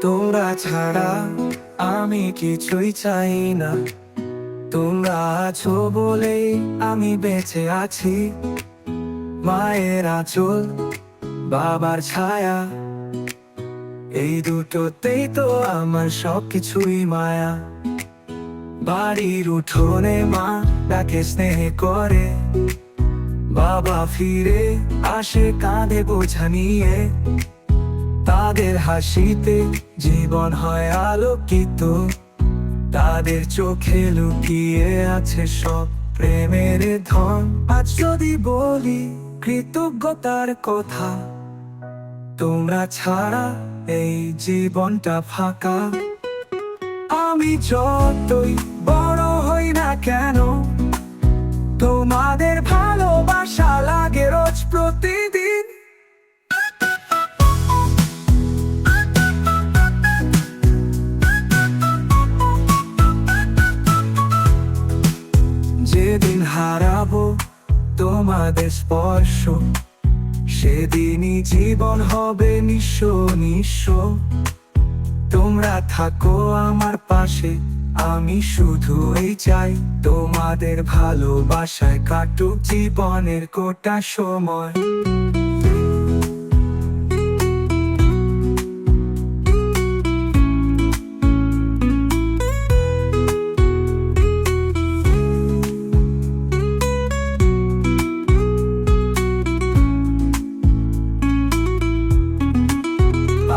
তোমরা ছাড়া আমি কিছুই চাই না। তোমরা আছো বলেই আমি বেঁচে আছি। মায়ের আঁচল, বাবার ছায়া, এই দুটোতেই তো আমার সব কিছুই মায়া। বাড়ির উঠোনে মা ডাকে স্নেহ করে। বাবা ফিরে আসে কাঁধে বোঝা নিয়ে। তাদের হাসিতে জীবন হয় আলোকিত। তাদের চোখে লুকিয়ে আছে সব প্রেমের ধন। আজ যদি বলি কৃতজ্ঞতার কথা, তোমরা ছাড়া এই জীবনটা ফাঁকা। আমি যতই বড় হই না কেন তোমাদের স্পর্শ। সেদিনই জীবন হবে নিঃস্ব নিঃস্ব। তোমরা থাকো আমার পাশে, আমি শুধু এই চাই। তোমাদের ভালোবাসায় কাটুক জীবনের কোটা সময়।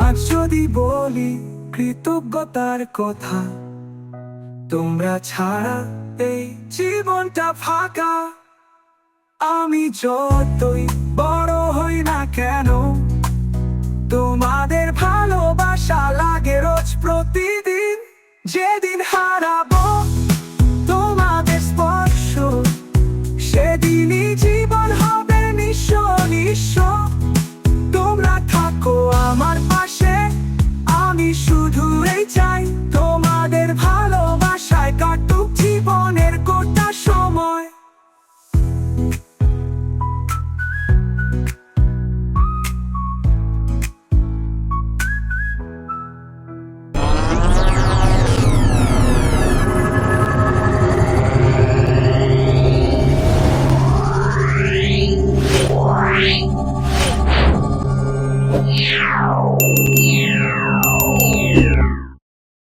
আজ যদি বলি কৃতজ্ঞতার কথা, তোমরা ছাড়া এই জীবনটা ফাঁকা। আমি যতই বড় হই না কেন, তোমাদের ভালোবাসা লাগে রোজ প্রতিদিন। যেদিন হারাবো Yeah.